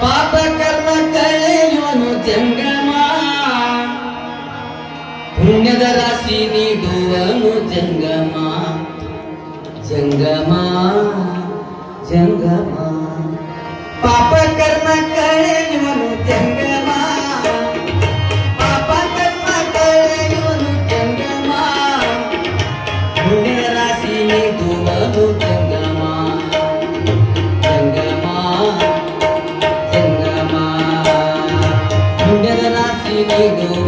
ಪಾಪ ಕರ್ಮ ಕಳೆಯುವನು ಜಂಗಮ. ಪುಣ್ಯದ ರಾಶಿ ನೀಡುವನು ಜಂಗಮ. ಜಂಗಮ ಜಂಗಮ. ಪಾಪ ಕರ್ಮ ಕಳೆಯುವನು ಜಂಗಮ. ಪಾಪ ಕರ್ಮ ಕಳೆಯುವನು ಜಂಗಮ. ಪುಣ್ಯದ ರಾಶಿ ನೀಡುವನು menino